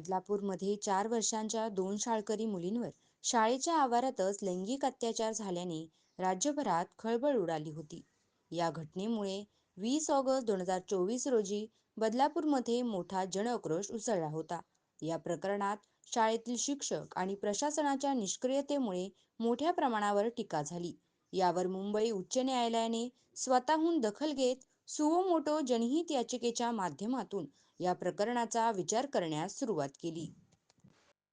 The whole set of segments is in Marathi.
बदलापूरमध्ये चार वर्षांच्या दोन शाळकरी मुलींवर शाळेच्या आवारातच लैंगिक अत्याचार झाल्याने राज्यभरात खळबळ उडाली होती. या घटनेमुळे वीस ऑगस्ट दोन हजार चोवीस रोजी बदलापूरमध्ये मोठा जनआक्रोश उसळला होता. या प्रकरणात शाळेतील शिक्षक आणि प्रशासनाच्या निष्क्रियतेमुळे मोठ्या प्रमाणावर टीका झाली. यावर मुंबई उच्च न्यायालयाने स्वतःहून दखल घेत सुओमोटो जनहित याचिकेच्या माध्यमातून या प्रकरणाचा विचार करण्यास सुरुवात केली.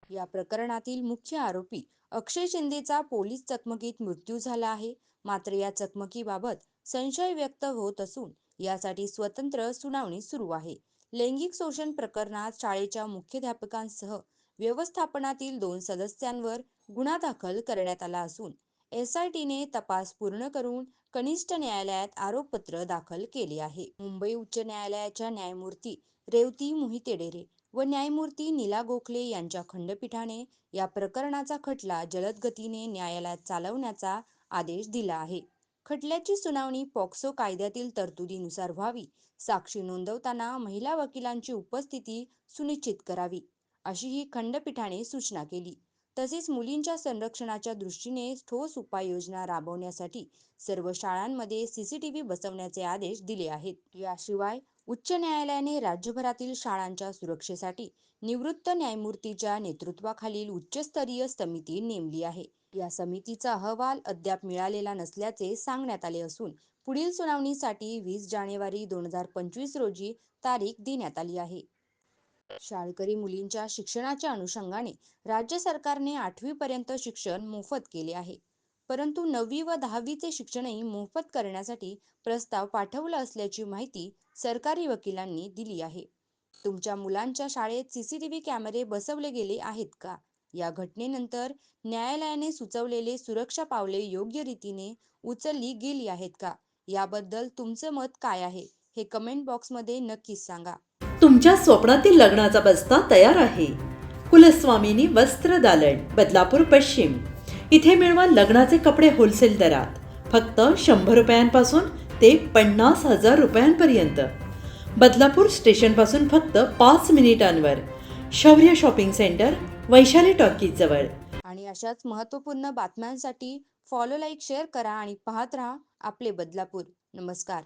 या प्रकरणातील मुख्य आरोपी अक्षय शिंदेचा पोलीस चकमकीत मृत्यू झाला आहे. मात्र या चकमकीबाबत संशय व्यक्त होत असून यासाठी स्वतंत्र सुनावणी सुरू आहे. लैंगिक शोषण प्रकरणात शाळेच्या मुख्याध्यापकांसह व्यवस्थापनातील दोन सदस्यांवर गुन्हा दाखल करण्यात आला असून एसआयटीने तपास पूर्ण करून कनिष्ठ न्यायालयात आरोपपत्र दाखल केले आहे. मुंबई उच्च न्यायालयाच्या न्यायमूर्ती रेवती मोहितेडेरे व न्यायमूर्ती नीला गोखले यांच्या खंडपीठाने या प्रकरणाचा खटला जलद गतीने न्यायालयात चालवण्याचा आदेश दिला आहे. खटल्याची सुनावणी पॉक्सो कायद्यातील तरतुदीनुसार व्हावी, साक्षी नोंदवताना महिला वकिलांची उपस्थिती सुनिश्चित करावी, अशीही खंडपीठाने सूचना केली. तसेच मुलींच्या संरक्षणाच्या दृष्टीने ठोस उपाययोजना राबवण्यासाठी सर्व शाळांमध्ये सीसीटीव्ही बसवण्याचे आदेश दिले आहेत. याशिवाय उच्च न्यायालयाने राज्यभरातील शाळांच्या सुरक्षेसाठी निवृत्त न्यायमूर्तीच्या नेतृत्वाखालील उच्चस्तरीय समिती नेमली आहे. या समितीचा अहवाल अद्याप मिळालेला नसल्याचे सांगण्यात आले असून पुढील सुनावणीसाठी वीस जानेवारी दोन हजार पंचवीस रोजी तारीख देण्यात आली आहे. शाळकरी मुलींच्या शिक्षणाच्या अनुषंगाने राज्य सरकारने आठवी पर्यंत शिक्षण मोफत केले आहे. परंतु नववी व दहावीचे शिक्षणही मोफत करण्यासाठी प्रस्ताव पाठवला असल्याची माहिती सरकारी वकिलांनी दिली आहे. तुमच्या मुलांच्या शाळेत सीसीटीव्ही कॅमेरे बसवले गेले आहेत का? या घटनेनंतर न्यायालयाने सुचवलेले सुरक्षा पावले योग्य रीतीने उचलली गेली आहेत का? याबद्दल तुमचं मत काय आहे? हे कमेंट बॉक्समध्ये नक्कीच सांगा. तुमच्या स्वप्नातील लग्नाचा बस्ता तयार आहे. कुलस्वामिनी वस्त्र दालन बदलापूर पश्चिम. इथे मिळवा लग्नाचे कपडे होलसेल दरात. फक्त शंभर रुपयांपासून ते पन्नास हजार रुपयांपर्यंत. बदलापूर स्टेशनपासून फक्त पाच मिनिटांवर. शौर्य शॉपिंग सेंटर वैशाली टॉकीज जवळ. आणि अशाच महत्त्वपूर्ण बातम्यांसाठी फॉलो लाईक शेअर करा आणि पाहत राहा आपले बदलापूर. नमस्कार.